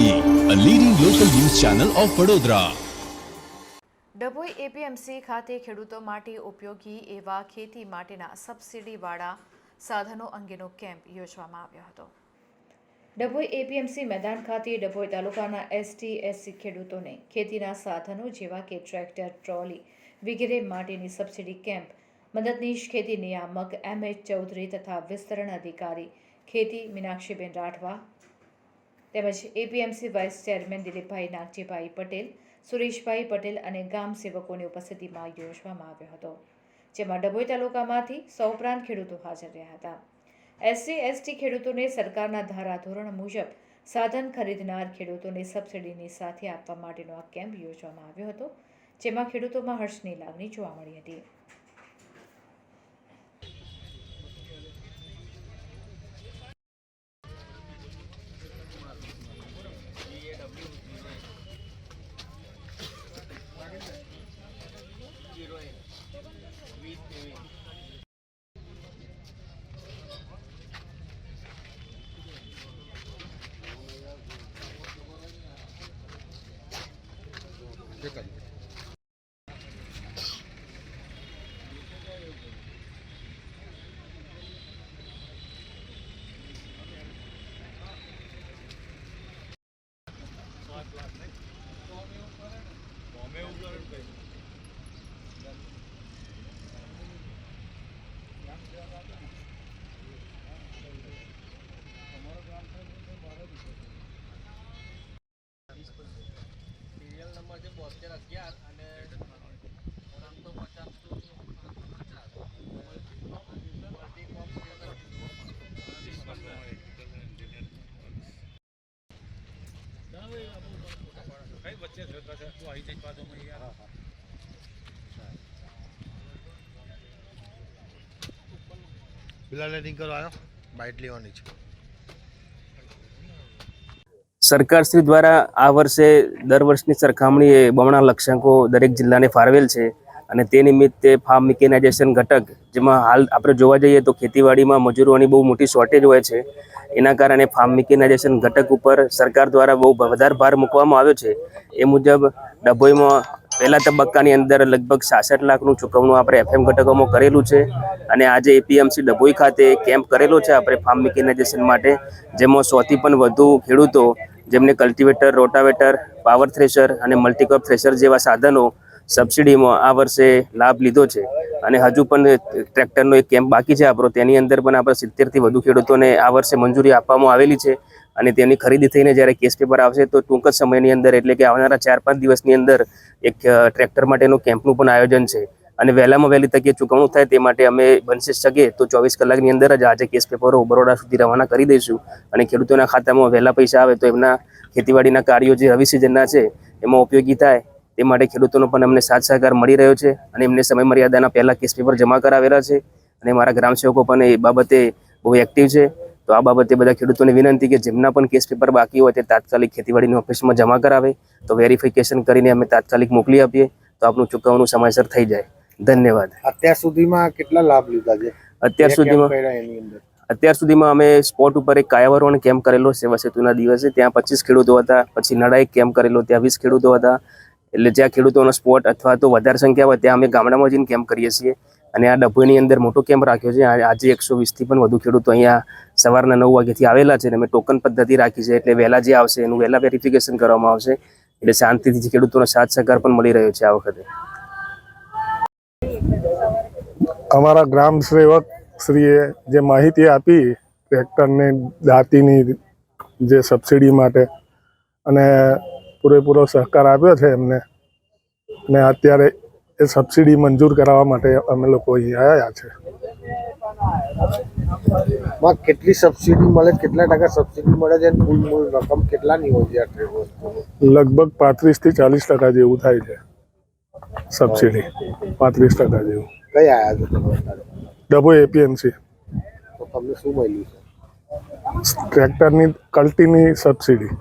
Channel of Vadodara Dabhoi APMC ખાતે ખેડૂતો માટે ઉપયોગી એવા ખેતી માટેના સબસિડીવાળા સાધનો અંગેનો કેમ્પ યોજવામાં આવ્યો હતો. ડભોઈ એપીએમસી મેદાન ખાતે ડભોઈ તાલુકાના એસટી એસસી ખેડૂતોને ખેતીના સાધનો જેવા કે ટ્રેક્ટર ટ્રોલી વગેરે માટેની સબસિડી કેમ્પ મદદનીશ ખેતી નિયામક એમ એચ ચૌધરી તથા વિસ્તરણ અધિકારી ખેતી મીનાક્ષીબેન રાઠવા તેમજ APMC vice chairman Dilipbhai Nagjibhai Patel, Sureshbhai Patel અને ગામ સેવકોની ઉપસ્થિતિમાં યોજવામાં આવ્યો હતો, જેમાં ડભોઈ તાલુકામાંથી સૌ ઉપરાંત ખેડૂતો હાજર રહ્યા હતા. એસસી એસટી ખેડૂતોને સરકારના ધારાધોરણ મુજબ સાધન ખરીદનાર ખેડૂતોને સબસિડીની સાથે આપવા માટેનો આ કેમ્પ યોજવામાં આવ્યો હતો, જેમાં ખેડૂતોમાં હર્ષની લાગણી જોવા મળી હતી. Yo callo. છે બોતેર અગિયાર અને ત્રણસો પચાસ ટુ પચાસ મલ્ટીકોમ કઈ વચ્ચે થયો તો તું આવી જઈ બાજુમાં યાર પેલા લેટિંગ કરો આવ્યો બાઇટ લેવાની છે. સરકારશ્રી દ્વારા આ વર્ષે દર વર્ષની સરખામણીએ બમણા લક્ષ્યાંકો દરેક જિલ્લાને ફાળવેલ છે અને તે નિમિત્તે ફાર્મ મિકેનાઇઝેશન ઘટક, જેમાં હાલ આપણે જોવા જઈએ તો ખેતીવાડીમાં મજૂરોની બહુ મોટી શોર્ટેજ હોય છે. એના કારણે ફાર્મ મિકેનાઇઝેશન ઘટક ઉપર સરકાર દ્વારા બહુ વધારે ભાર મૂકવામાં આવ્યો છે. એ મુજબ ડભોઈમાં પહેલા તબક્કાની અંદર લગભગ સાસઠ લાખનું ચૂકવણું આપણે એફએમ ઘટકોમાં કરેલું છે અને આજે એપીએમસી ડભોઈ ખાતે કેમ્પ કરેલો છે આપણે ફાર્મ મિકેનાઇઝેશન માટે, જેમાં સોથી પણ વધુ ખેડૂતો જેમને કલ્ટિવેટર રોટાવેટર પાવર થ્રેશર અને મલ્ટીક્રોપ થ્રેશર જેવા સાધનો સબસિડીમાં આ વર્ષે લાભ લીધો છે. અને હજુ પણ ટ્રેક્ટરનો એક કેમ્પ બાકી છે આપણો. તેની અંદર પણ આપણે સિત્તેરથી વધુ ખેડૂતોને આ વર્ષે મંજૂરી આપવામાં આવેલી છે. અને તેની ખરીદી થઈને જ્યારે કેસ પેપર આવશે તો ટૂંક જ સમયની અંદર એટલે કે આવનારા ચાર પાંચ દિવસની અંદર એક ટ્રેક્ટર માટેનું કેમ્પનું પણ આયોજન છે. અને વહેલામાં વહેલી તકે ચૂકવણું થાય તે માટે અમે બનશે શકે તો ચોવીસ કલાકની અંદર જ આજે કેસ પેપરો બરોડા સુધી રવાના કરી દઈશું. અને ખેડૂતોના ખાતામાં વહેલા પૈસા આવે તો એમના ખેતીવાડીના કાર્યો જે રવિ સિઝનના છે, એમાં ઉપયોગી થાય તે માટે ખેડૂતોનો પણ અમને સાથ સહકાર મળી રહ્યો છે અને એમને સમય મર્યાદાના પહેલાં કેસ પેપર જમા કરાવેલા છે. અને મારા ગ્રામસેવકો પણ એ બાબતે બહુ એક્ટિવ છે. તો આ બાબતે બધા ખેડૂતોને વિનંતી કે જેમના પણ કેસ પેપર બાકી હોય તે તાત્કાલિક ખેતીવાડીની ઓફિસમાં જમા કરાવે. તો વેરિફિકેશન કરીને અમે તાત્કાલિક મોકલી આપીએ. તો આપનું ચૂકવણું સમયસર થઈ જાય. ધન્યવાદ. અત્યાર સુધીમાં કેટલા લાભ લીધા છે? અત્યાર સુધીમાં અત્યાર સુધીમાં અમે સ્પોટ ઉપર એક કાયાવરણ કેમ્પ કરેલો સેવા સેતુના દિવસે. ત્યાં પચીસ ખેડૂતો હતા. પછી નડા એક કેમ્પ કરેલો. ત્યાં વીસ ખેડૂતો હતા. એટલે જ્યાં ખેડૂતોનો સ્પોટ અથવા તો વધારે સંખ્યા હોય ત્યાં અમે ગામડામાં જઈને કેમ્પ કરીએ છીએ. અને આ ડભોઈની અંદર મોટો કેમ્પ રાખ્યો છે. આજે એકસો વીસથી પણ વધુ ખેડૂતો અહીંયા સવારના નવ વાગ્યાથી આવેલા છે અને અમે ટોકન પદ્ધતિ રાખી છે. એટલે વહેલા જે આવશે એનું વહેલા વેરિફિકેશન કરવામાં આવશે. એટલે શાંતિથી ખેડૂતોનો સાથ સહકાર પણ મળી રહ્યો છે આ વખતે. અમારા ગ્રામ સેવક શ્રીએ જે માહિતી આપી ટ્રેક્ટરને દાંતીની જે સબસિડી માટે અને પૂરેપૂરો સહકાર આપ્યો છે એમને ને અત્યારે એ સબસિડી મંજૂર કરાવવા માટે અમે લોકો અહીંયા આવ્યા છે માં કેટલી સબસિડી મળે કેટલા ટકા સબસિડી મળે છે કુલ મૂળ રકમ કેટલાની હોય છે? લગભગ પાંત્રીસથી ચાલીસ ટકા જેવું થાય છે સબસિડી પાંત્રીસ ટકા જેવું કઈ આવ્યા છો ડબો એપીએમસી તો તમને શું મળ્યું છે? ટ્રેક્ટરની કલ્ટીની સબસિડી